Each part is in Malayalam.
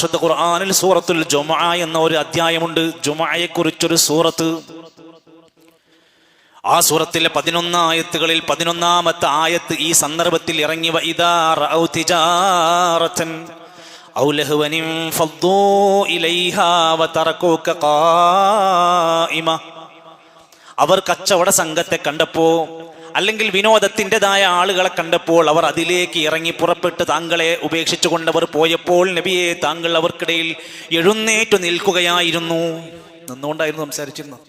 വിശുദ്ധ ഖുർആനിൽ സൂറത്തുൽ ജുമഅ എന്ന ഒരു അധ്യായമുണ്ട്. ജുമഅയെ കുറിച്ചൊരു സൂറത്ത്. ആ സൂറത്തിലെ പതിനൊന്ന് ആയത്തുകളിൽ പതിനൊന്നാമത്തെ ആയത്ത് ഈ സന്ദർഭത്തിൽ ഇറങ്ങി അവർ കച്ചവട സംഘത്തെ കണ്ടപ്പോ അല്ലെങ്കിൽ വിനോദത്തിന്റെതായ ആളുകളെ കണ്ടപ്പോൾ അവർ അതിലേക്ക് ഇറങ്ങി പുറപ്പെട്ട് താങ്കളെ ഉപേക്ഷിച്ചുകൊണ്ട് അവർ പോയപ്പോൾ നബിയെ താങ്കൾ അവർക്കിടയിൽ എഴുന്നേറ്റു നിൽക്കുകയായിരുന്നു. നിന്നുകൊണ്ടായിരുന്നു സംസാരിച്ചിരുന്നത്.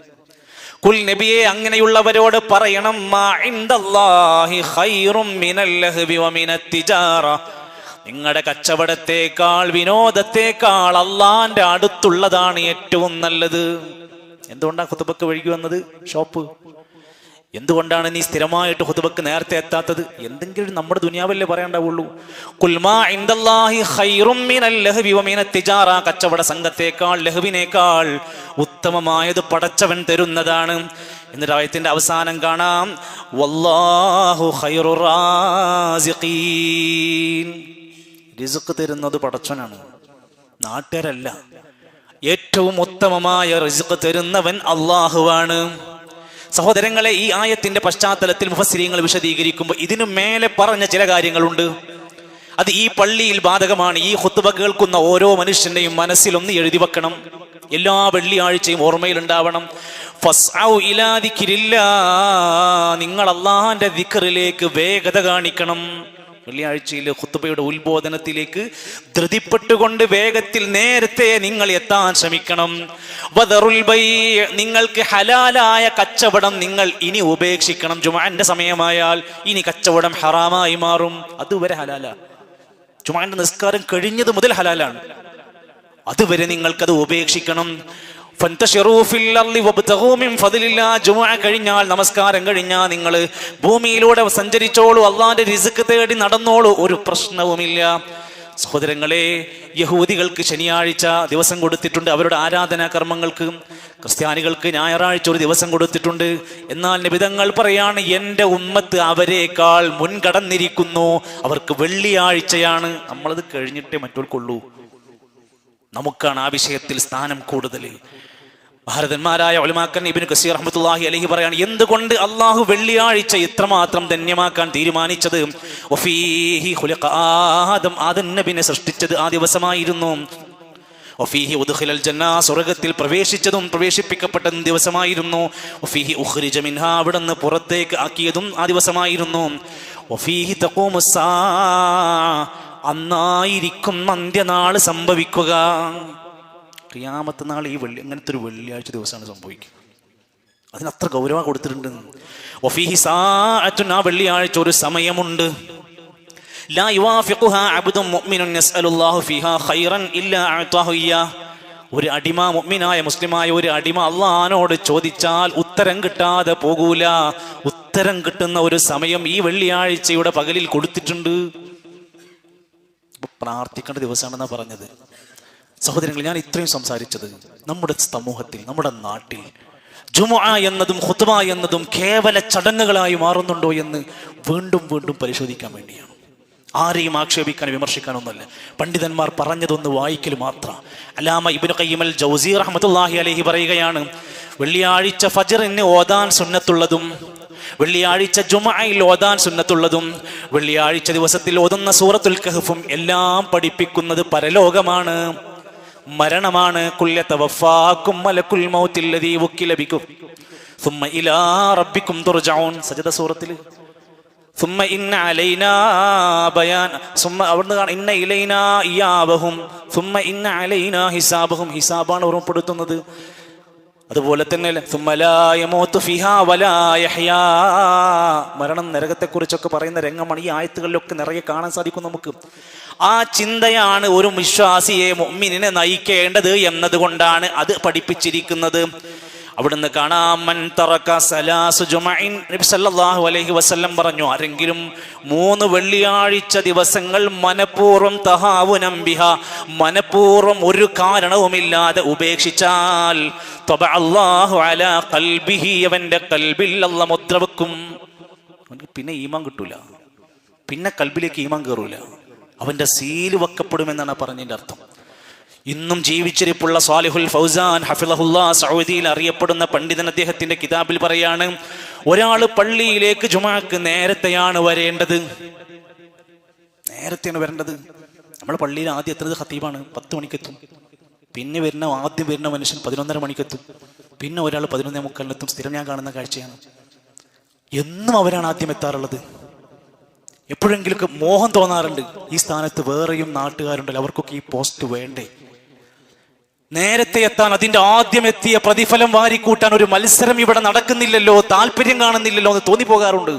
കുൽ നബിയെ അങ്ങനെയുള്ളവരോട് പറയണം നിങ്ങളുടെ കച്ചവടത്തേക്കാൾ വിനോദത്തേക്കാൾ അള്ളാന്റെ അടുത്തുള്ളതാണ് ഏറ്റവും നല്ലത്. എന്തുകൊണ്ടാണ് ഹുത്തുബക്ക് വഴുകി വന്നത്? ഷോപ്പ്. എന്തുകൊണ്ടാണ് നീ സ്ഥിരമായിട്ട് ഹുതുബക്ക് നേരത്തെ എത്താത്തത്? എന്തെങ്കിലും നമ്മുടെ ദുനിയാവല്ലേ പറയണ്ടാവുള്ളൂ. കച്ചവട സംഘത്തേക്കാൾ ലഹുവിനേക്കാൾ ഉത്തമമായത് പടച്ചവൻ തരുന്നതാണ്. എന്നിട്ട് ആയത്തിന്റെ അവസാനം കാണാം. വല്ലാഹു തരുന്നത് പടച്ചവനാണ്. നാട്ടുകാരല്ല. ഏറ്റവും ഉത്തമമായ റിസുക്ക് തരുന്നവൻ അള്ളാഹുവാണ് സഹോദരങ്ങളെ ഈ ആയത്തിന്റെ പശ്ചാത്തലത്തിൽ മുഫസ്സിരിങ്ങൾ വിശദീകരിക്കുമ്പോൾ ഇതിനു മേലെ പറഞ്ഞ ചില കാര്യങ്ങളുണ്ട്. അത് ഈ പള്ളിയിൽ ബാധകമാണ്. ഈ ഹുത്തുബ കേൾക്കുന്ന ഓരോ മനുഷ്യന്റെയും മനസ്സിലൊന്ന് എഴുതി വെക്കണം. എല്ലാ വെള്ളിയാഴ്ചയും ഓർമ്മയിലുണ്ടാവണം. നിങ്ങൾ അള്ളാഹാന്റെ ദിക്കറിലേക്ക് വേഗത കാണിക്കണം. വെള്ളിയാഴ്ചയിലെ ഖുത്തുബയുടെ ഉത്ബോധനത്തിലേക്ക് ധൃതിപ്പെട്ടുകൊണ്ട് വേഗത്തിൽ നേരത്തെ നിങ്ങൾ എത്താൻ ശ്രമിക്കണം. നിങ്ങൾക്ക് ഹലാലായ കച്ചവടം നിങ്ങൾ ഇനി ഉപേക്ഷിക്കണം. ജുമാന്റെ സമയമായാൽ ഇനി കച്ചവടം ഹറാമായി മാറും. അതുവരെ ഹലാല. ജുമാന്റെ നിസ്കാരം കഴിഞ്ഞത് മുതൽ ഹലാലാണ്. അതുവരെ നിങ്ങൾക്കത് ഉപേക്ഷിക്കണം. കഴിഞ്ഞാൽ നമസ്കാരം കഴിഞ്ഞാൽ നിങ്ങൾ ഭൂമിയിലൂടെ സഞ്ചരിച്ചോളൂ അള്ളാന്റെ റിസ്ക് തേടി നടന്നോളൂ ഒരു പ്രശ്നവുമില്ല. സഹോദരങ്ങളെ യഹൂദികൾക്ക് ശനിയാഴ്ച ദിവസം കൊടുത്തിട്ടുണ്ട് അവരുടെ ആരാധനാ കർമ്മങ്ങൾക്ക്. ക്രിസ്ത്യാനികൾക്ക് ഞായറാഴ്ച ഒരു ദിവസം കൊടുത്തിട്ടുണ്ട്. എന്നാൽ നിബിതങ്ങൾ പറയാണ് എന്റെ ഉമ്മത്ത് അവരെക്കാൾ മുൻകടന്നിരിക്കുന്നു അവർക്ക് വെള്ളിയാഴ്ചയാണ്. നമ്മളത് കഴിഞ്ഞിട്ടേ മറ്റോർക്കുള്ളൂ നമുക്കാണ് ആ വിഷയത്തിൽ സ്ഥാനം കൂടുതൽ ഭാരതന്മാരായ ഒളിമാക്കൻ ഇബിൻ കസീർ അഹമ്മത്തുല്ലാഹി അലഹി പറയാണ് എന്തുകൊണ്ട് അള്ളാഹു വെള്ളിയാഴ്ച ഇത്രമാത്രം ധന്യമാക്കാൻ തീരുമാനിച്ചത്? ആദം ആദം നബിനെ സൃഷ്ടിച്ചത് ആ ദിവസമായിരുന്നു. ഉദ്ഖിലൽ സ്വർഗത്തിൽ പ്രവേശിച്ചതും പ്രവേശിപ്പിക്കപ്പെട്ടതും ദിവസമായിരുന്നു. ഉഖ്രിജ മിൻഹ അവിടുന്ന് പുറത്തേക്ക് ആക്കിയതും ആ ദിവസമായിരുന്നു. അന്നായിരിക്കും അന്ത്യനാൾ സംഭവിക്കുക. ക്രിയാമത്ത് നാൾ ഈ വെള്ളി അങ്ങനത്തെ ഒരു വെള്ളിയാഴ്ച ദിവസമാണ് സംഭവിക്കുക. അതിന് അത്ര ഗൗരവം കൊടുത്തിട്ടുണ്ട്. ഒഫീഹി സാഅത്തുൻ ആ വെള്ളിയാഴ്ച ഒരു സമയമുണ്ട്. ലാ യുവാഫിഖുഹാ അബ്ദും യസ്അലുല്ലാഹു ഖൈറൻ ഇല്ലാ അഅതാഹു ഇയ്യാ ഒരു അടിമ മുഅ്മിനായ മുസ്ലിമായ ഒരു അടിമ അള്ളഹാനോട് ചോദിച്ചാൽ ഉത്തരം കിട്ടാതെ പോകൂല. ഉത്തരം കിട്ടുന്ന ഒരു സമയം ഈ വെള്ളിയാഴ്ചയുടെ പകലിൽ കൊടുത്തിട്ടുണ്ട്. പ്രാർത്ഥിക്കേണ്ട ദിവസമാണെന്നാ പറഞ്ഞത്. സഹോദരങ്ങൾ ഞാൻ ഇത്രയും സംസാരിച്ചത് നമ്മുടെ സമൂഹത്തിൽ നമ്മുടെ നാട്ടിൽ. ജുമുഅ എന്നതും ഖുത്ബ എന്നതും കേവല ചടങ്ങുകളായി മാറുന്നുണ്ടോ എന്ന് വീണ്ടും വീണ്ടും പരിശോധിക്കാൻ വേണ്ടിയാണ്. ആരെയും ആക്ഷേപിക്കാൻ വിമർശിക്കാനൊന്നുമല്ല പണ്ഡിതന്മാർ പറഞ്ഞതൊന്ന് വായിക്കൽ മാത്രം. അലാമ ഇബ്നു കയ്യമൽ ജൗസീർ റഹ്മത്തുള്ളാഹി അലഹി പറയുകയാണ് വെള്ളിയാഴ്ച ഫജറിന് ഓതാൻ സുന്നത്തുള്ളതും വെള്ളിയാഴ്ച ജുമയിൽ ഓതാൻ സുന്നത്തുള്ളതും വെള്ളിയാഴ്ച ദിവസത്തിൽ ഓതുന്ന സൂറത്തുൽ കഹഫും എല്ലാം പഠിപ്പിക്കുന്നത് പരലോകമാണ്. മരണമാണ്. ഹിസാബാണ് ഓർമ്മപ്പെടുത്തുന്നത്. അതുപോലെ തന്നെ മരണം നരകത്തെക്കുറിച്ചൊക്കെ പറയുന്ന രംഗമാണ് ഈ ആയത്തുകളിലൊക്കെ നിറയെ കാണാൻ സാധിക്കും നമുക്ക്. ആ ചിന്തയാണ് ഒരു വിശ്വാസിയെ മൊമ്മിനെ നയിക്കേണ്ടത് എന്നതുകൊണ്ടാണ് അത് പഠിപ്പിച്ചിരിക്കുന്നത്. അവിടുന്ന് കാണാം സല്ലല്ലാഹു അലൈഹി വസല്ലം പറഞ്ഞു ആരെങ്കിലും മൂന്ന് വെള്ളിയാഴ്ച ദിവസങ്ങൾ മനഃപൂർവം തഹാവുനം ബിഹ മനഃപൂർവം ഒരു കാരണവുമില്ലാതെ ഉപേക്ഷിച്ചാൽ അല്ലാഹു അലാ ഖൽബിഹി അവന്റെ കൽബിൽ അല്ല മുദ്ര വെക്കും. പിന്നെ ഈമാൻ കിട്ടൂല. പിന്നെ കൽബിലേക്ക് ഈമാൻ കയറൂല അവന്റെ സീൽ വെക്കപ്പെടുമെന്നാണ് പറഞ്ഞതിന്റെ അർത്ഥം. ഇന്നും ജീവിച്ചിരിപ്പുള്ള സാലിഹുൽ ഫൗസാൻ ഹഫിലഹുല്ല സൗദിയിൽ അറിയപ്പെടുന്ന പണ്ഡിതൻ അദ്ദേഹത്തിന്റെ കിതാബിൽ പറയാണ് ഒരാൾ പള്ളിയിലേക്ക് ജുമാക്ക് നേരത്തെയാണ് വരേണ്ടത്. നേരത്തെയാണ് വരേണ്ടത്. നമ്മൾ പള്ളിയിൽ ആദ്യം എത്തുന്നത് ഹത്തീബാണ് പത്ത് മണിക്കെത്തും. പിന്നെ വരുന്ന ആദ്യം വരുന്ന മനുഷ്യൻ പതിനൊന്നര മണിക്കെത്തും. പിന്നെ ഒരാൾ പതിനൊന്നേ മുക്കാലിനെത്തും. സ്ഥിരം ഞാൻ കാണുന്ന കാഴ്ചയാണ്. എന്നും അവരാണ് ആദ്യം എത്താറുള്ളത്. എപ്പോഴെങ്കിലൊക്കെ മോഹം തോന്നാറുണ്ട്. ഈ സ്ഥാനത്ത് വേറെയും നാട്ടുകാരുണ്ടല്ലോ അവർക്കൊക്കെ ഈ പോസ്റ്റ് വേണ്ടേ? നേരത്തെ എത്താൻ അതിന്റെ ആദ്യം എത്തിയ പ്രതിഫലം വാരിക്കൂട്ടാൻ ഒരു മത്സരം ഇവിടെ നടക്കുന്നില്ലല്ലോ താല്പര്യം കാണുന്നില്ലല്ലോ എന്ന് തോന്നിപ്പോകാറുണ്ട്.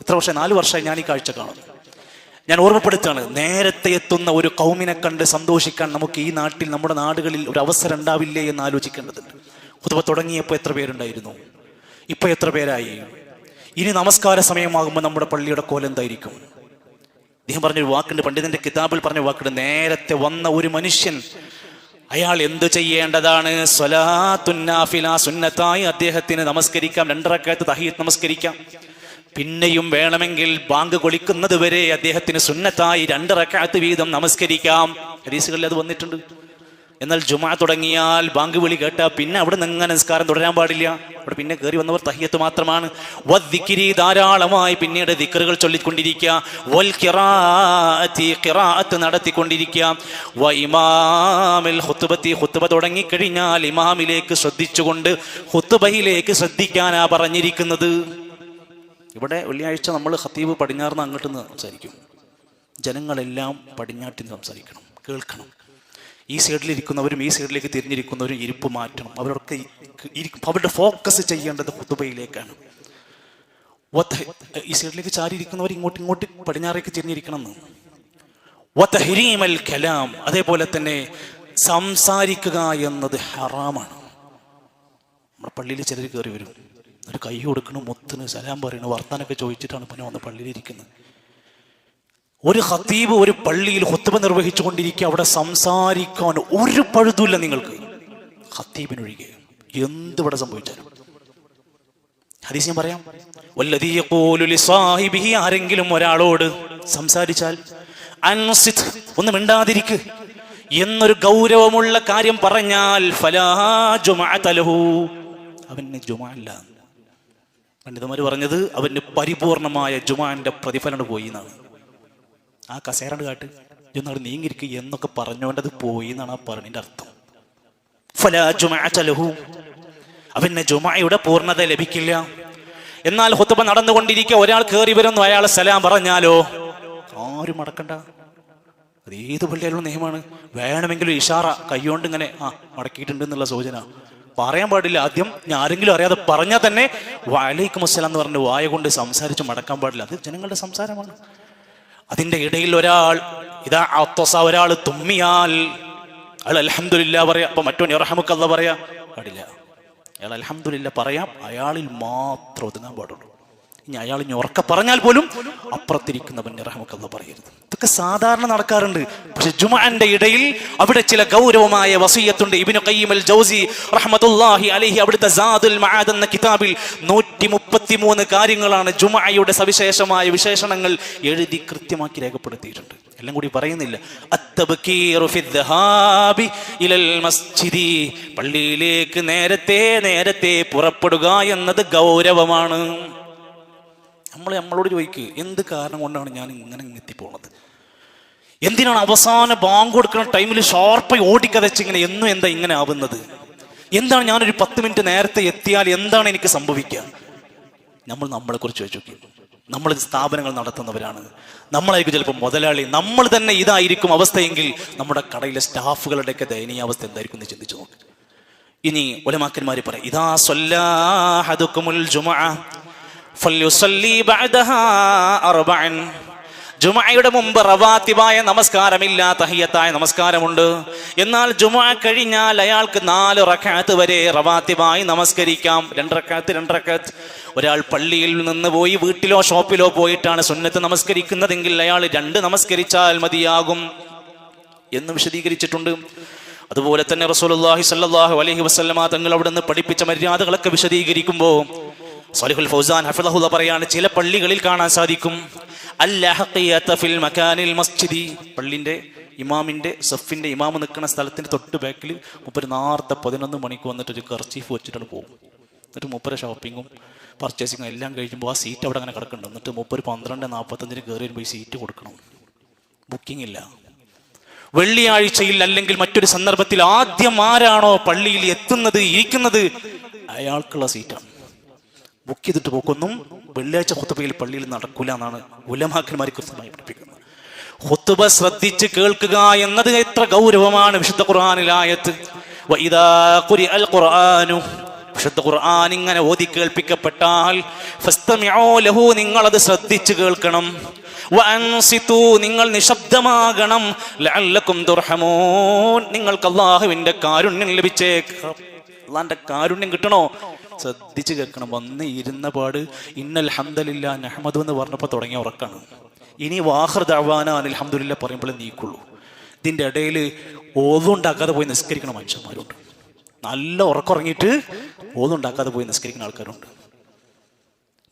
എത്ര വർഷം? നാല് വർഷമായി ഞാൻ ഈ കാഴ്ച കാണുന്നു. ഞാൻ ഓർമ്മപ്പെടുത്താണ് നേരത്തെ എത്തുന്ന ഒരു കൗമിനെ കണ്ട് സന്തോഷിക്കാൻ നമുക്ക് ഈ നാട്ടിൽ നമ്മുടെ നാടുകളിൽ ഒരു അവസരം ഉണ്ടാവില്ലേ എന്ന് ആലോചിക്കേണ്ടതുണ്ട്. കുതുവ തുടങ്ങിയപ്പോൾ എത്ര പേരുണ്ടായിരുന്നു? ഇപ്പൊ എത്ര പേരായി? ഇനി നമസ്കാര സമയമാകുമ്പോൾ നമ്മുടെ പള്ളിയുടെ കോലം എന്തായിരിക്കും? അദ്ദേഹം പറഞ്ഞൊരു വാക്കുണ്ട് പണ്ഡിതന്റെ കിതാബിൽ പറഞ്ഞ വാക്കുണ്ട്. നേരത്തെ വന്ന ഒരു മനുഷ്യൻ അയാൾ എന്ത് ചെയ്യേണ്ടതാണ്? സുന്നത്തായി അദ്ദേഹത്തിന് നമസ്കരിക്കാം. രണ്ടരക്കാലത്ത് തഹീത്ത് നമസ്കരിക്കാം. പിന്നെയും വേണമെങ്കിൽ ബാങ്ക് കൊളിക്കുന്നത് വരെ അദ്ദേഹത്തിന് സുന്നത്തായി രണ്ട് റക്കാത്ത് വീതം നമസ്കരിക്കാം. ഹരീസുകളിൽ അത് വന്നിട്ടുണ്ട്. എന്നാൽ ജുമാ തുടങ്ങിയാൽ ബാങ്ക് വിളി കേട്ടാൽ പിന്നെ അവിടെ നിന്ന് നിസ്കാരം തുടരാൻ പാടില്ല? അവിടെ പിന്നെ കയറി വന്നവർ തഹിയത്ത് മാത്രമാണ്. ധാരാളമായി പിന്നീട് ദിക്കറുകൾ ചൊല്ലിക്കൊണ്ടിരിക്കുക. വൽ നടത്തിക്കൊണ്ടിരിക്കുക. ഹുത്തുബ തുടങ്ങിക്കഴിഞ്ഞാൽ ഇമാമിലേക്ക് ശ്രദ്ധിച്ചുകൊണ്ട് ഹുത്തുബയിലേക്ക് ശ്രദ്ധിക്കാനാ പറഞ്ഞിരിക്കുന്നത്. ഇവിടെ വെള്ളിയാഴ്ച നമ്മൾ ഖത്തീബ് പടിഞ്ഞാറിന് അങ്ങോട്ട് നിന്ന് സംസാരിക്കും. ജനങ്ങളെല്ലാം പടിഞ്ഞാട്ടിൽ നിന്ന് സംസാരിക്കണം കേൾക്കണം. ഈ സൈഡിൽ ഇരിക്കുന്നവരും ഈ സൈഡിലേക്ക് തിരിഞ്ഞിരിക്കുന്നവരും ഇരിപ്പ് മാറ്റണം. അവരൊക്കെ അവരുടെ ഫോക്കസ് ചെയ്യേണ്ടത് കുത്തുബയിലേക്കാണ് ഈ സൈഡിലേക്ക് ചാരിയിരിക്കുന്നവർ ഇങ്ങോട്ട് ഇങ്ങോട്ട് പടിഞ്ഞാറേക്ക് തിരിഞ്ഞിരിക്കണം എന്ന് കലാം അതേപോലെ തന്നെ സംസാരിക്കുക എന്നത് ഹറാമാണ്. നമ്മുടെ പള്ളിയിൽ ചിലർ കയറി വരും. ഒരു കൈ കൊടുക്കണം മുത്തിന് സലാം പറയണം വർത്താനൊക്കെ ചോദിച്ചിട്ടാണ് പിന്നെ വന്ന് പള്ളിയിൽ ഇരിക്കുന്നത്. ഒരു ഹത്തീബ് ഒരു പള്ളിയിൽ ഹുത്തുബ നിർവഹിച്ചു കൊണ്ടിരിക്കുക അവിടെ സംസാരിക്കാൻ ഒരു പഴുതുമില്ല നിങ്ങൾക്ക്. ഹത്തീബിനൊഴികെ എന്തിവിടെ സംഭവിച്ചാലും. ഹദീസ് ഞാൻ പറയാം. ലിസാഹിബിഹി ആരെങ്കിലും ഒരാളോട് സംസാരിച്ചാൽ അൻസിത് ഒന്ന് മിണ്ടാതിരിക്ക്. എന്നൊരു ഗൗരവമുള്ള കാര്യം പറഞ്ഞാൽ അവന് ജുമല്ല പണ്ഡിതന്മാർ പറഞ്ഞത് അവന് പരിപൂർണമായ ജുമാന്റെ പ്രതിഫലം പോയി എന്നാണ്. ആ കസേരണ്ട് കാട്ട്. ഇതൊന്നും നീങ്ങിരിക്കുക എന്നൊക്കെ പറഞ്ഞോണ്ടത് പോയി എന്നാണ് ആ പറഞ്ഞതിന്റെ അർത്ഥം. അവന് ജുമായുടെ പൂർണത ലഭിക്കില്ല. എന്നാൽ ഹുത്തുബ നടന്നുകൊണ്ടിരിക്കുക ഒരാൾ കയറി വരുന്നു അയാൾ സലാം പറഞ്ഞാലോ? ആരും മടക്കണ്ട. അത് ഏത് പള്ളിയാലും നിയമമാണ്. വേണമെങ്കിലും ഇഷാറ കൈകൊണ്ട് ഇങ്ങനെ ആ മടക്കിയിട്ടുണ്ട് എന്നുള്ള സൂചന. പറയാൻ പാടില്ല. ആദ്യം ഞാൻ ആരെങ്കിലും അറിയാതെ പറഞ്ഞാൽ തന്നെ വലൈക്കും അസ്സലാം എന്ന് പറഞ്ഞ് വായ കൊണ്ട് സംസാരിച്ച് മടക്കാൻ പാടില്ല. അത് ജനങ്ങളുടെ സംസാരമാണ്. അതിന്റെ ഇടയിൽ ഒരാൾ ഇതാ അത്തസ ഒരാൾ തുമ്മിയാൽ അയാൾ അലഹമില്ല പറയാ. അപ്പൊ മറ്റോ ഇറഹമുക്കല്ല പറയാ. പാടില്ല. അയാൾ അലഹമില്ല പറയാം. അയാളിൽ മാത്രം ഒതുങ്ങാൻ പാടുള്ളൂ. ഇനി അയാൾ ഇനി ഉറക്ക പറഞ്ഞാൽ പോലും അപ്പുറത്തിരിക്കുന്നവന്റെ റഹമുക്കല്ല പറയരുത്. ഇതൊക്കെ സാധാരണ നടക്കാറുണ്ട്. പക്ഷെ ജുമാന്റെ ഇടയിൽ അവിടെ ചില ഗൗരവമായ വസീയത്തുണ്ട്. ഇബിനു കയ്യമൽ ജൗസി റഹ്മത്തുല്ലാഹി അലഹി അവിടുത്തെ സാദുൽ മഹാദ് എന്ന കിതാബിൽ നൂറ്റി മുപ്പത്തിമൂന്ന് കാര്യങ്ങളാണ് ജുമായയുടെ സവിശേഷമായ വിശേഷണങ്ങൾ എഴുതി കൃത്യമാക്കി രേഖപ്പെടുത്തിയിട്ടുണ്ട്. എല്ലാം കൂടി പറയുന്നില്ല. പള്ളിയിലേക്ക് നേരത്തെ നേരത്തെ പുറപ്പെടുക എന്നത് ഗൗരവമാണ്. നമ്മൾ നമ്മളോട് ചോദിക്കുക എന്ത് കാരണം കൊണ്ടാണ് ഞാൻ ഇങ്ങനെ ഇങ്ങ് എത്തിപ്പോണത് എന്തിനാണ് അവസാന ബാങ്ക് കൊടുക്കുന്ന ടൈമിൽ ഷാർപ്പായി ഓടിക്കതച്ച് ഇങ്ങനെ എന്നും എന്താ ഇങ്ങനെ ആവുന്നത്? എന്താണ് ഞാനൊരു പത്ത് മിനിറ്റ് നേരത്തെ എത്തിയാൽ എന്താണ് എനിക്ക് സംഭവിക്കുക? നമ്മൾ നമ്മളെ കുറിച്ച് ചോദിച്ചു നമ്മൾ സ്ഥാപനങ്ങൾ നടത്തുന്നവരാണ്. നമ്മളായിരിക്കും ചിലപ്പോൾ മുതലാളി. നമ്മൾ തന്നെ ഇതായിരിക്കും അവസ്ഥയെങ്കിൽ നമ്മുടെ കടയിലെ സ്റ്റാഫുകളുടെയൊക്കെ ദയനീയാവസ്ഥ എന്തായിരിക്കും എന്ന് ചിന്തിച്ചു നോക്ക്. ഇനി ഒലമാക്കന്മാര് പറയും ഇതാ സ്വല്ലാഹദുക്കുമുൽ ജുമഅ. ജുമഅയുടെ മുമ്പ് റവാത്തിബായ നമസ്കാരമില്ല തഹിയത്തായ നമസ്കാരമുണ്ട്. എന്നാൽ ജുമാ കഴിഞ്ഞാൽ അയാൾക്ക് നാല് റക്കാത്ത് വരെ റവാത്തിബായി നമസ്കരിക്കാം. രണ്ട് രണ്ടറക്കാത്ത് രണ്ട് റക്കാത്ത്. ഒരാൾ പള്ളിയിൽ നിന്ന് പോയി വീട്ടിലോ ഷോപ്പിലോ പോയിട്ടാണ് സുന്നത്ത് നമസ്കരിക്കുന്നതെങ്കിൽ അയാൾ രണ്ട് നമസ്കരിച്ചാൽ മതിയാകും എന്ന് വിശദീകരിച്ചിട്ടുണ്ട്. അതുപോലെ തന്നെ റസൂലുള്ളാഹി സ്വല്ലല്ലാഹു അലൈഹി വസല്ലമ തങ്ങൾ അവിടെ നിന്ന് പഠിപ്പിച്ച മര്യാദകളൊക്കെ വിശദീകരിക്കുമ്പോൾ സലിഹുൽ ഫൗസാൻ ഹഫിളഹുല്ല പറയാണ് ചില പള്ളികളിൽ കാണാൻ സാധിക്കും. ഫിൽ മക്കാനിൽ മസ്ജിദി. പള്ളിന്റെ ഇമാമിന്റെ സഫിന്റെ ഇമാമ് നിൽക്കുന്ന സ്ഥലത്തിന്റെ തൊട്ട് ബാക്കിൽ മുപ്പര് നാർത്തെ പതിനൊന്ന് മണിക്ക് വന്നിട്ട് ഒരു കർച്ചീഫ് വെച്ചിട്ടാണ് പോകും. എന്നിട്ട് മുപ്പര് ഷോപ്പിങ്ങും പർച്ചേസിങ്ങും എല്ലാം കഴിയുമ്പോൾ ആ സീറ്റ് അവിടെ അങ്ങനെ കിടക്കുന്നുണ്ട്. എന്നിട്ട് മുപ്പര് പന്ത്രണ്ട് നാൽപ്പത്തഞ്ചിന് കയറി വരുമ്പോൾ ഈ സീറ്റ് കൊടുക്കണം. ബുക്കിംഗ് ഇല്ല. വെള്ളിയാഴ്ചയിൽ അല്ലെങ്കിൽ മറ്റൊരു സന്ദർഭത്തിൽ ആദ്യം ആരാണോ പള്ളിയിൽ എത്തുന്നത് ഇരിക്കുന്നത് അയാൾക്കുള്ള സീറ്റാണ്. ബുക്ക് ചെയ്തിട്ട് പോക്കൊന്നും വെള്ളിയാഴ്ച ഹുത്തുബയിൽ പള്ളിയിൽ നടക്കൂല എന്നാണ് ഉലമാക്കന്മാരെ കൃത്യമായി പഠിപ്പിക്കുന്നത്. ഹുത്തുബ ശ്രദ്ധിച്ച് കേൾക്കുക എന്നത് എത്ര ഗൗരവമാണ് വിശുദ്ധ ഖുർആാനിലായത്ത് വഇദാ ഖുരിഅൽ ഖുർആനു. വിശുദ്ധ ഖുർആൻ ഇങ്ങനെ ഓതി കേൾപ്പിക്കപ്പെട്ടാൽ ലഹു നിങ്ങൾ അത് ശ്രദ്ധിച്ചു കേൾക്കണം. നിങ്ങൾ നിശബ്ദമാകണം. നിങ്ങൾക്ക് അള്ളാഹുവിന്റെ കാരുണ്യം ലഭിച്ചേക്കാം. അള്ളാന്റെ കാരുണ്യം കിട്ടണോ? ശ്രദ്ധിച്ച് കേൾക്കണം. വന്ന് ഇരുന്ന പാട് ഇന്നൽ ഹംദലില്ല നഹ്മദ് എന്ന് പറഞ്ഞപ്പോൾ തുടങ്ങിയ ഉറക്കാണ്. ഇനി വാഹർ ദവാന അൽഹംദുലില്ല പറയുമ്പോഴേ നീക്കുള്ളൂ. ഇതിന്റെ ഇടയിൽ ഓതുണ്ടാക്കാതെ പോയി നിസ്കരിക്കണ മനുഷ്യന്മാരുണ്ട്. നല്ല ഉറക്കുറങ്ങിയിട്ട് ഓതുണ്ടാക്കാതെ പോയി നിസ്കരിക്കുന്ന ആൾക്കാരുണ്ട്.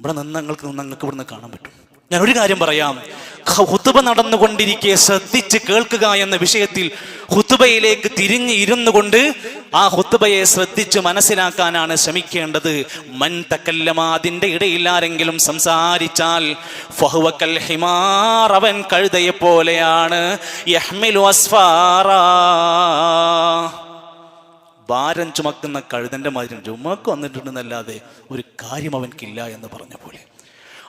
ഇവിടെ നിന്ന് നിങ്ങൾക്ക് നിങ്ങൾക്ക് ഇവിടുന്ന് കാണാൻ പറ്റും. ഞാൻ ഒരു കാര്യം പറയാം. ഹുത്തുബ നടന്നുകൊണ്ടിരിക്കെ ശ്രദ്ധിച്ച് കേൾക്കുക എന്ന വിഷയത്തിൽ ഹുത്തുബയിലേക്ക് തിരിഞ്ഞു ഇരുന്നു കൊണ്ട് ആ ഹുത്തുബയെ ശ്രദ്ധിച്ച് മനസ്സിലാക്കാനാണ് ശ്രമിക്കേണ്ടത്. മൻ തക്കല്ലമ അതിന്റെ ഇടയിൽ ആരെങ്കിലും സംസാരിച്ചാൽ ഫഹുവക്കൽ ഹിമാർ അവൻ കഴുതയെ പോലെയാണ്. ഭാരം ചുമക്കുന്ന കഴുതന്റെ മാതിരി ചുമക്ക് വന്നിട്ടുണ്ടെന്നല്ലാതെ ഒരു കാര്യം അവൻക്കില്ല എന്ന് പറഞ്ഞ പോലെ.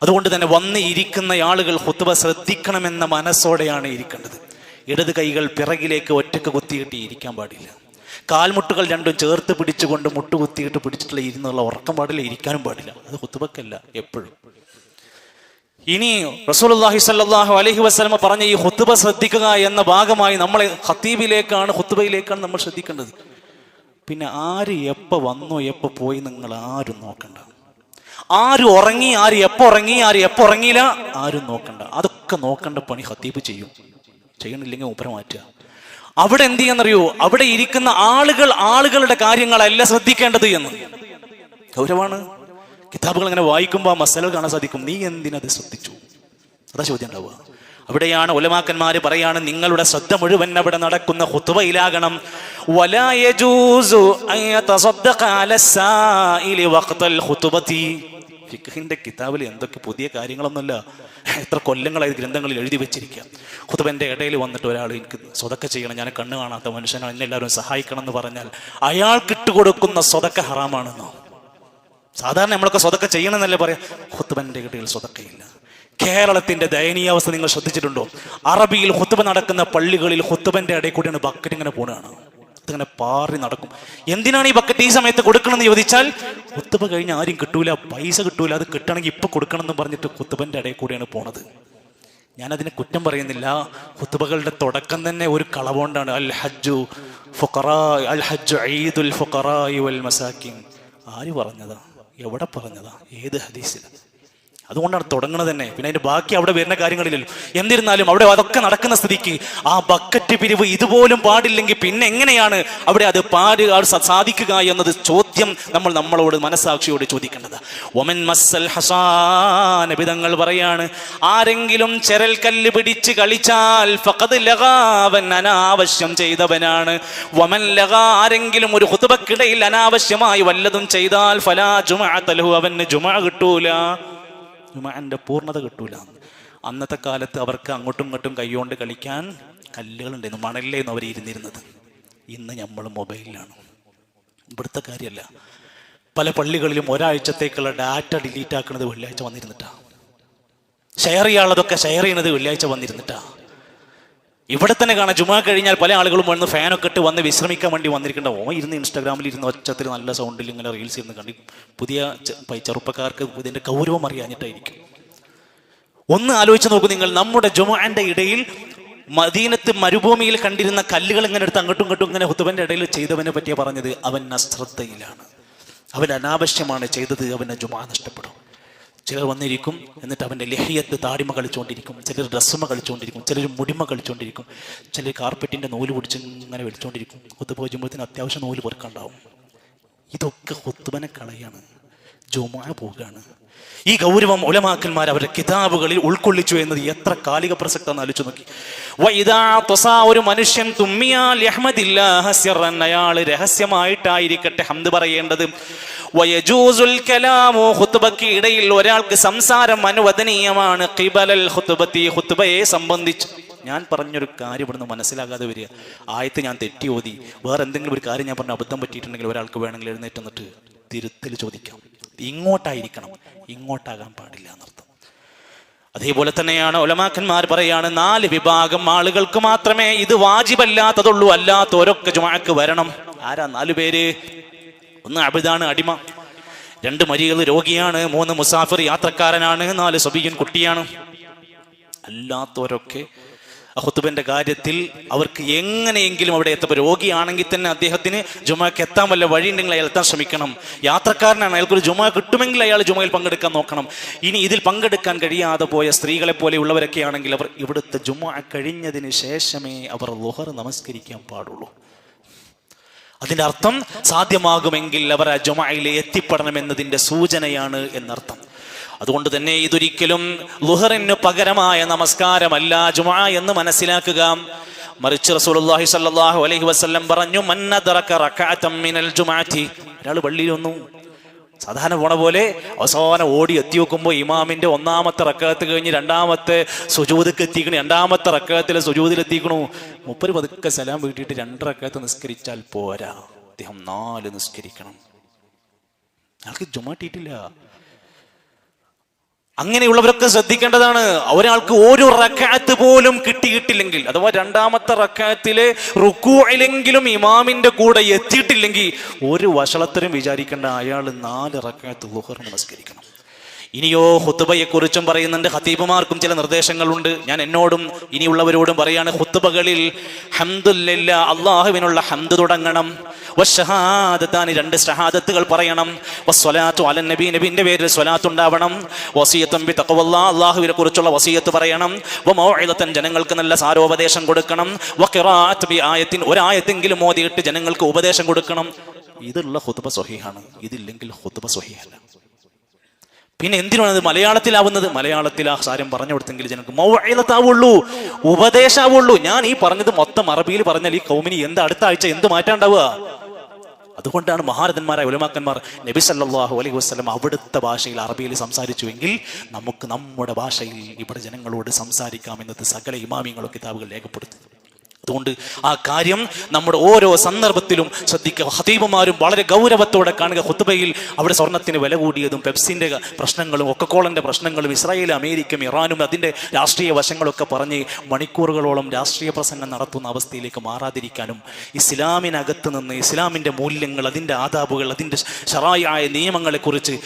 അതുകൊണ്ട് തന്നെ വന്ന് ഇരിക്കുന്ന ആളുകൾ ഹുത്തുബ ശ്രദ്ധിക്കണമെന്ന മനസ്സോടെയാണ് ഇരിക്കേണ്ടത്. ഇടത് കൈകൾ പിറകിലേക്ക് ഒറ്റയ്ക്ക് കുത്തിയിട്ട് ഇരിക്കാൻ പാടില്ല. കാൽമുട്ടുകൾ രണ്ടും ചേർത്ത് പിടിച്ചുകൊണ്ട് മുട്ട് കുത്തിയിട്ട് പിടിച്ചിട്ടുള്ള ഇരുന്നുള്ള ഉറക്കം പാടില്ല ഇരിക്കാനും പാടില്ല. അത് ഹുത്തുബക്കല്ല എപ്പോഴും. ഇനി റസൂലുള്ളാഹി സല്ലാഹു അലഹി വസ്ലമ പറഞ്ഞ ഈ ഹുത്തുബ ശ്രദ്ധിക്കുക എന്ന ഭാഗമായി നമ്മളെ ഹത്തീബിലേക്കാണ് ഹുത്തുബയിലേക്കാണ് നമ്മൾ ശ്രദ്ധിക്കേണ്ടത്. പിന്നെ ആര് എപ്പോൾ വന്നോ എപ്പോൾ പോയി നിങ്ങൾ ആരും നോക്കണ്ട. ആര് ഉറങ്ങി ആര് എപ്പോൾ ഉറങ്ങി ആര് എപ്പോൾ ഉറങ്ങിയില്ല ആരും നോക്കണ്ട. അതൊക്കെ നോക്കേണ്ട പണി ഹത്തീബ് ചെയ്യും. ചെയ്യണില്ലെങ്കിൽ മൂപ്പര മാറ്റുക. അവിടെ എന്ത് ചെയ്യാന്നറിയോ അവിടെ ഇരിക്കുന്ന ആളുകൾ ആളുകളുടെ കാര്യങ്ങളല്ല ശ്രദ്ധിക്കേണ്ടത് എന്ന്. ഗൗരവാണ്. കിതാബുകൾ അങ്ങനെ വായിക്കുമ്പോൾ ആ മസലകൾ കാണാൻ സാധിക്കും. നീ എന്തിനത് ശ്രദ്ധിച്ചു? അതാ ചോദ്യം ഉണ്ടാവുക. അവിടെയാണ് ഒലമാക്കന്മാർ പറയാണ് നിങ്ങളുടെ ശ്രദ്ധ മുഴുവൻ അവിടെ നടക്കുന്ന ഹുത്തുവയിലാകണം വലാ ഫിഖിന്റെ കിതാബിൽ എന്തൊക്കെ പുതിയ കാര്യങ്ങളൊന്നുമല്ല. എത്ര കൊല്ലങ്ങളായി ഗ്രന്ഥങ്ങളിൽ എഴുതി വെച്ചിരിക്കുക. ഖുതുബന്റെ ഇടയിൽ വന്നിട്ട് ഒരാൾ എനിക്ക് സ്വതക്ക ചെയ്യണം ഞാൻ കണ്ണു കാണാത്ത മനുഷ്യനാണ് എന്നെ എല്ലാവരും സഹായിക്കണം എന്ന് പറഞ്ഞാൽ അയാൾക്ക് ഇട്ടുകൊടുക്കുന്ന സ്വതക്ക ഹറാമാണെന്നോ? സാധാരണ നമ്മളൊക്കെ സ്വതക്ക ചെയ്യണമെന്നല്ലേ പറയാം? ഹുത്തുബന്റെ ഇടയിൽ സ്വതക്കയില്ല. കേരളത്തിന്റെ ദയനീയാവസ്ഥ നിങ്ങൾ ശ്രദ്ധിച്ചിട്ടുണ്ടോ? അറബിയിൽ ഹുത്തുബ നടക്കുന്ന പള്ളികളിൽ ഹുത്തുബന്റെ ഇടയിൽ കൂടിയാണ് ബക്കറ്റ് ഇങ്ങനെ പോണാണ് ഇതിങ്ങനെ പാറി നടക്കും. എന്തിനാണ് ഈ ബക്കറ്റ് ഈ സമയത്ത് കൊടുക്കണമെന്ന് ചോദിച്ചാൽ കുത്തുബ കഴിഞ്ഞ് ആരും കിട്ടൂല പൈസ കിട്ടൂല അത് കിട്ടണമെങ്കിൽ ഇപ്പൊ കൊടുക്കണം എന്ന് പറഞ്ഞിട്ട് ഹുത്തുബന്റെ ഇടയിൽ കൂടിയാണ് പോണത്. ഞാൻ ഞാനതിനെ കുറ്റം പറയുന്നില്ല. കുത്തുബകളുടെ തുടക്കം തന്നെ ഒരു കളവുകൊണ്ടാണ്. അൽ ഹജ്ജു ഫുഖറാ അൽ ഹജ്ജു ഈദുൽ വൽ ആര് പറഞ്ഞതാ? എവിടെ പറഞ്ഞതാ? ഏത് ഹദീസിൽ അതുകൊണ്ടാണ് തുടങ്ങുന്നത് തന്നെ. പിന്നെ അതിന്റെ ബാക്കി അവിടെ വരുന്ന കാര്യങ്ങളില്ലല്ലോ എന്നിരുന്നാലും അവിടെ അതൊക്കെ നടക്കുന്ന സ്ഥിതിക്ക് ആ ബക്കറ്റ് പിരിവ് ഇതുപോലും പാടില്ലെങ്കിൽ പിന്നെ എങ്ങനെയാണ് അവിടെ അത് പാടുക സാധിക്കുക എന്നത് ചോദ്യം നമ്മൾ നമ്മളോട് മനസാക്ഷിയോട് ചോദിക്കേണ്ടത്. ഒമൻ മസ്സൽ ഹസാൻ പറയാണ് ആരെങ്കിലും ചെരൽ കല്ല് പിടിച്ച് കളിച്ചാൽ ഫഖദ് ലഗാവൻ അനാവശ്യം ചെയ്തവനാണ്. വമൻ ലഗ ആരെങ്കിലും ഒരു ഹുതുബക്കിടയിൽ അനാവശ്യമായി വല്ലതും ചെയ്താൽ ഫലാ ജുമഅത്തലഹു അവന് ജുമാ കിട്ടൂല. ജുമാന്റെ പൂർണത കിട്ടൂല. അന്നത്തെ കാലത്ത് അവർക്ക് അങ്ങോട്ടും ഇങ്ങോട്ടും കൈകൊണ്ട് കളിക്കാൻ കല്ലുകളുണ്ടായിരുന്നു മണലിലായിരുന്നു അവർ ഇരുന്നിരുന്നത്. ഇന്ന് നമ്മൾ മൊബൈലിലാണ്. ഇവിടുത്തെ കാര്യമല്ല. പല പള്ളികളിലും ഒരാഴ്ചത്തേക്കുള്ള ഡാറ്റ ഡിലീറ്റ് ആക്കുന്നത് വെള്ളിയാഴ്ച വന്നിരുന്നിട്ടാ. ഷെയർ ചെയ്യാനുള്ളതൊക്കെ ഷെയർ ചെയ്യുന്നത് വെള്ളിയാഴ്ച വന്നിരുന്നിട്ടാ. ഇവിടെ തന്നെ കാണാം. ജുമാ കഴിഞ്ഞാൽ പല ആളുകളും വന്ന് ഫാനൊക്കെ ഇട്ട് വന്ന് വിശ്രമിക്കാൻ വേണ്ടി വന്നിരിക്കേണ്ട. ഓ ഇരുന്ന് ഇൻസ്റ്റാഗ്രാമിൽ ഇരുന്ന് ഒച്ചത്തിൽ നല്ല സൗണ്ടിൽ ഇങ്ങനെ റീൽസ് ഇരുന്ന് കണ്ടി പുതിയ ചെറുപ്പക്കാർക്ക് ഇതിന്റെ ഗൗരവം അറിയാഞ്ഞിട്ടായിരിക്കും. ഒന്ന് ആലോചിച്ച് നോക്കൂ നിങ്ങൾ. നമ്മുടെ ജുമാന്റെ ഇടയിൽ മദീനത്ത് മരുഭൂമിയിൽ കണ്ടിരുന്ന കല്ലുകൾ ഇങ്ങനെ എടുത്ത് അങ്ങോട്ടും ഇങ്ങോട്ടും ഇങ്ങനെ ഹുത്തുവന്റെ ഇടയിൽ ചെയ്തവനെ പറ്റിയാണ് പറഞ്ഞത്. അവൻ അശ്രദ്ധയിലാണ്. അവൻ അനാവശ്യമാണ് ചെയ്തത്. അവന്റെ ജുമാ നഷ്ടപ്പെടും. ചിലർ വന്നിരിക്കും എന്നിട്ട് അവന്റെ ലഹ്യത്ത് താടിമ കളിച്ചുകൊണ്ടിരിക്കും ചിലർ ഡ്രസ്സുമ കളിച്ചുകൊണ്ടിരിക്കും ചിലർ മുടിമ കളിച്ചുകൊണ്ടിരിക്കും ചിലർ കാർപ്പറ്റിന്റെ നൂൽ പിടിച്ച് ഇങ്ങനെ വലിച്ചുകൊണ്ടിരിക്കും ഹുത്തുബ ചെയ്യുമ്പോഴത്തേന് അത്യാവശ്യം നൂൽ പൊറുക്കുണ്ടാവും. ഇതൊക്കെ ഹുത്തുബനെ കളയാണ്. ജുമുഅ പോവുകയാണ്. ഈ ഗൗരവം ഉലമാക്കന്മാർ അവരുടെ കിതാബുകളിൽ ഉൾക്കൊള്ളിച്ചു എന്നത് എത്ര കാലിക പ്രസക്തം ആലോചിച്ചു നോക്കി. ഒരു മനുഷ്യൻ തുമ്മിയാൽ അയാൾ രഹസ്യമായിട്ടായിരിക്കട്ടെ ഹംദ് പറയേണ്ടത്. ഇടയിൽ ഒരാൾക്ക് സംസാരം അനുവദനീയമാണ്. സംബന്ധിച്ച്. ഞാൻ പറഞ്ഞൊരു കാര്യം ഇവിടുന്ന് മനസ്സിലാകാതെ വരിക. ആയത്ത് ഞാൻ തെറ്റി ഓതി. വേറെ എന്തെങ്കിലും ഒരു കാര്യം ഞാൻ പറഞ്ഞ അബദ്ധം പറ്റിയിട്ടുണ്ടെങ്കിൽ ഒരാൾക്ക് വേണമെങ്കിൽ എഴുന്നേറ്റ് വന്നിട്ട് തിരുത്തൽ ചോദിക്കാം. ഇങ്ങോട്ടായിരിക്കണം. ഇങ്ങോട്ടാകാൻ പാടില്ല എന്നർത്ഥം. അതേപോലെ തന്നെയാണ് ഒലമാക്കന്മാർ പറയാണ് നാല് വിഭാഗം ആളുകൾക്ക് മാത്രമേ ഇത് വാജിബല്ലാത്തതുള്ളൂ അല്ലാത്തവരൊക്കെ ജുമാക്ക് വരണം. ആരാ നാല് പേര്? ഒന്ന് അബിദാണ് അടിമ രണ്ട് മരികൾ രോഗിയാണ് മൂന്ന് മുസാഫിർ യാത്രക്കാരനാണ് നാല് സബീയൻ കുട്ടിയാണ്. അല്ലാത്തവരൊക്കെ ഹുത്തുബന്റെ കാര്യത്തിൽ അവർക്ക് എങ്ങനെയെങ്കിലും അവിടെ എത്തപ്പോൾ രോഗിയാണെങ്കിൽ തന്നെ അദ്ദേഹത്തിന് ജുമാക്ക് എത്താൻ വല്ല വഴിയുണ്ടെങ്കിൽ അയാൾ എത്താൻ ശ്രമിക്കണം. യാത്രക്കാരനാണ് അയാൾക്കൊരു ജുമ കിട്ടുമെങ്കിൽ അയാൾ ജുമയിൽ പങ്കെടുക്കാൻ നോക്കണം. ഇനി ഇതിൽ പങ്കെടുക്കാൻ കഴിയാതെ പോയ സ്ത്രീകളെ പോലെയുള്ളവരൊക്കെ ആണെങ്കിൽ അവർ ഇവിടുത്തെ ജുമ കഴിഞ്ഞതിന് ശേഷമേ അവർ ലുഹർ നമസ്കരിക്കാൻ പാടുള്ളൂ. അതിന്റെ അർത്ഥം സാധ്യമാകുമെങ്കിൽ അവർ ആ ജുമയിൽ എത്തിപ്പെടണം എന്നതിന്റെ സൂചനയാണ് എന്നർത്ഥം. അതുകൊണ്ട് തന്നെ ഇതൊരിക്കലും ലുഹറിന് പകരമായ നമസ്കാരമല്ല ജുമ എന്ന് മനസ്സിലാക്കുക. മറിച്ച് റസൂലുള്ളാഹി സ്വല്ലല്ലാഹു അലൈഹി വസല്ലം പറഞ്ഞു മന്നദറക റകഅതം മിനൽ ജുമഅതി ഒരാൾ പള്ളിയിൽ വന്നു. സാധാരണ പോണ പോലെ അവസാനം ഓടി എത്തി നോക്കുമ്പോൾ ഇമാമിന്റെ ഒന്നാമത്തെ റക്കകത്ത് കഴിഞ്ഞ് രണ്ടാമത്തെ സുജൂതക്ക് എത്തിക്കണു രണ്ടാമത്തെ റക്കകത്തിലെ സുജൂദിൽ എത്തിക്കണു. മുപ്പര് പതുക്കെ സലാം വീട്ടിയിട്ട് രണ്ട് നിസ്കരിച്ചാൽ പോരാ. അദ്ദേഹം നാല് നിസ്കരിക്കണം. അയാൾക്ക് ജുമാട്ടിയിട്ടില്ല അങ്ങനെയുള്ളവരൊക്കെ ശ്രദ്ധിക്കേണ്ടതാണ്. ഒരാൾക്ക് ഓരോ റക്കാത്ത് പോലും കിട്ടിയിട്ടില്ലെങ്കിൽ അഥവാ രണ്ടാമത്തെ റക്കാത്തിലെ റുക്കുയിലെങ്കിലും ഇമാമിന്റെ കൂടെ എത്തിയിട്ടില്ലെങ്കിൽ ഒരു വഷളത്തരം വിചാരിക്കേണ്ട അയാൾ നാല് റക്കാത്ത് ലുഹർ നമസ്കരിക്കണം. ഇനിയോ ഹുത്തുബയെക്കുറിച്ചും പറയുന്നുണ്ട് ഹത്തീബുമാർക്കും ചില നിർദ്ദേശങ്ങളുണ്ട്. ഞാൻ എന്നോടും ഇനിയുള്ളവരോടും പറയാണ് ഹുത്തുബകളിൽ ഹംദുല്ല അള്ളാഹുവിനുള്ള ഹംദ് തുടങ്ങണം. വശഹാദത്താന് രണ്ട് ഷഹാദത്തുകൾ പറയണം. വസ്വലാത്തു അലൻ നബി നബിന്റെ പേരിൽ സ്വലാത്ത് ഉണ്ടാവണം വസീയത്തും ബി തഖവല്ലാ അള്ളാഹുവിനെ കുറിച്ചുള്ള വസീയത്ത് പറയണം. വമൗഇദത്തൻ ജനങ്ങൾക്ക് നല്ല സാരോപദേശം കൊടുക്കണം. വഖിറാഅത്ത് ബി ആയത്തിൻ ഒരായത്തെങ്കിലും മോദിയിട്ട് ജനങ്ങൾക്ക് ഉപദേശം കൊടുക്കണം. ഇതുള്ള ഹുതുബ സ്വഹീഹാണ്. ഇതില്ലെങ്കിൽ ഹുതുബ സ്വഹീഹല്ല. പിന്നെ എന്തിനാണ് അത് മലയാളത്തിലാവുന്നത്? മലയാളത്തിൽ ആ സാരം പറഞ്ഞു കൊടുത്തെങ്കിൽ ജനക്ക് മൗഴത്താവുള്ളൂ ഉപദേശാവുള്ളൂ. ഞാൻ ഈ പറഞ്ഞത് മൊത്തം അറബിയിൽ പറഞ്ഞാൽ ഈ കൗമിനി എന്ത് അടുത്ത ആഴ്ച എന്ത് മാറ്റാണ്ടാവുക? അതുകൊണ്ടാണ് മഹാരഥന്മാരായ ഉലമാക്കന്മാർ നബി സല്ലാഹു അലൈഹി വസ്ലം അവിടുത്തെ ഭാഷയിൽ അറബിയിൽ സംസാരിച്ചുവെങ്കിൽ നമുക്ക് നമ്മുടെ ഭാഷയിൽ ഇവിടെ ജനങ്ങളോട് സംസാരിക്കാം എന്നത് സകല ഇമാമിങ്ങളും കിതാബുകൾ രേഖപ്പെടുത്തി. അതുകൊണ്ട് ആ കാര്യം നമ്മുടെ ഓരോ സന്ദർഭത്തിലും ശ്രദ്ധിക്കുക. ഹതീബുമാരും വളരെ ഗൗരവത്തോടെ കാണുക. ഹുത്തുബയിൽ അവിടെ സ്വർണത്തിന് വില കൂടിയതും പെപ്സിന്റെ പ്രശ്നങ്ങളും ഒക്കക്കോളന്റെ പ്രശ്നങ്ങളും ഇസ്രായേൽ അമേരിക്കയും ഇറാനും അതിന്റെ രാഷ്ട്രീയ വശങ്ങളൊക്കെ പറഞ്ഞ് മണിക്കൂറുകളോളം രാഷ്ട്രീയ പ്രസംഗം നടത്തുന്ന അവസ്ഥയിലേക്ക് മാറാതിരിക്കാനും ഇസ്ലാമിനകത്ത് നിന്ന് ഇസ്ലാമിന്റെ മൂല്യങ്ങൾ അതിന്റെ ആദാബുകൾ അതിന്റെ ഷറായായ നിയമങ്ങളെക്കുറിച്ച്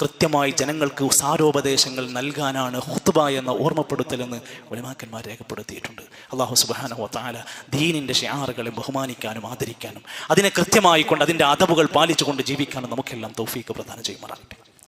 കൃത്യമായി ജനങ്ങൾക്ക് സാരോപദേശങ്ങൾ നൽകാനാണ് ഹുത്തുബ എന്ന ഓർമ്മപ്പെടുത്തലെന്ന് ഒലിമാക്കന്മാർ രേഖപ്പെടുത്തിയിട്ടുണ്ട്. അള്ളാഹു സുബാന താല ദീനിന്റെ ഷിയാറുകളെ ബഹുമാനിക്കാനും ആദരിക്കാനും അതിനെ കൃത്യമായി കൊണ്ട് അതിന്റെ അതവുകൾ പാലിച്ചുകൊണ്ട് ജീവിക്കാനും നമുക്കെല്ലാം തൗഫീക്ക് പ്രദാനം ചെയ്യുമാറാകട്ടെ.